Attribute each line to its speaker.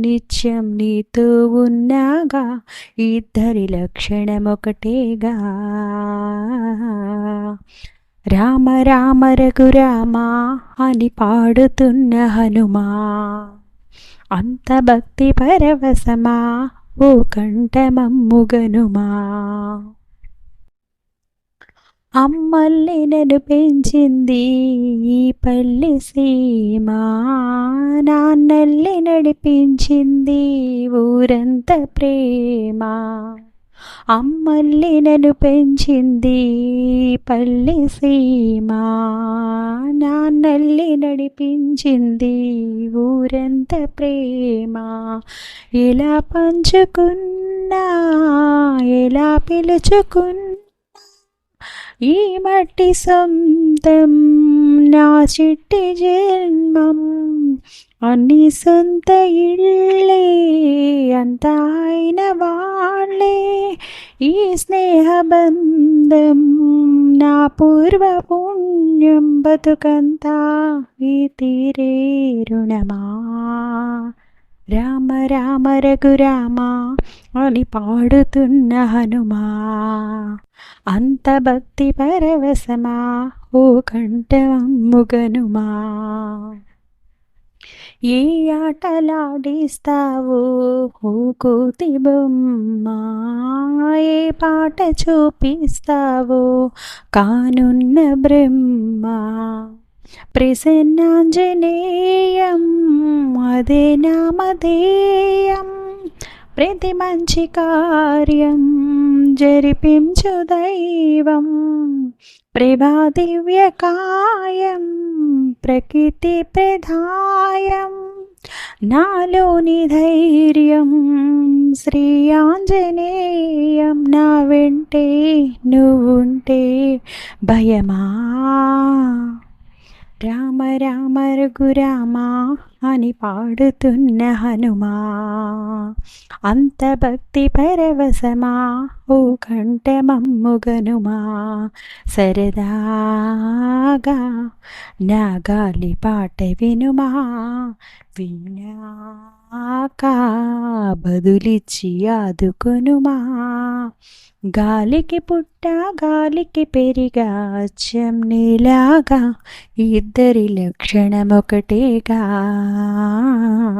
Speaker 1: నిత్యం నీతో ఉన్నాగా ఇద్దరి లక్షణం ఒకటేగా రామ రామ రఘురామ అని పాడుతున్న హనుమా అంత భక్తి పరవశమా ఓ కంఠమమ్ముగనుమా. అమ్మల్ని నేను పెంచింది ఈ పల్లె సీమా. నాన్నల్ని నడిపించింది ఊరంత ప్రేమ. అమ్మల్ని నన్ను పెంచింది ఈ పల్లె సీమ. నాన్నల్ని నడిపించింది ఊరంత ప్రేమ. ఎలా పంచుకున్నా ఎలా పిలుచుకున్నా ఈ మట్టి సొంతం నా చిట్టి జన్మం అన్ని సొంత ఇళ్ళే అంత అయిన వాళ్ళే ఈ స్నేహబంధం నా పూర్వ పుణ్యం బతుకంతా ఈ తీరే రుణమా రామ రామ రఘురామ అని పాడుతున్న హనుమా. అంత భక్తి పరవశమా ఓ కంఠముగనుమా ఏ ఆటలాడిస్తావు ఓ కోతి బొమ్మ. ఏ పాట చూపిస్తావు కానున్న బ్రహ్మ. ప్రసన్నాంజనేయం అదే నామధేయం. ప్రతి మంచి కార్యం జరిపించు దైవం. ప్రభాదివ్యకాయం ప్రకృతి ప్రధాయం. నాలోని ధైర్యం శ్రీ ఆంజనేయం. నా వెంటే నువ్వుంటే భయమా? రామ రామ రఘురామ అని పాడుతున్న హనుమా. అంత భక్తి పరవశమా ఓ కంఠమమ్ముగనుమా సరదాగా నా గాలి పాట వినుమా. విన్నాక బదులిచ్చి ఆదుకొనుమా. గాలికి పుట్ట గాలికి పెరిగా అచ్చం నీలాగా ఇద్దరి లక్షణం ఒకటేగా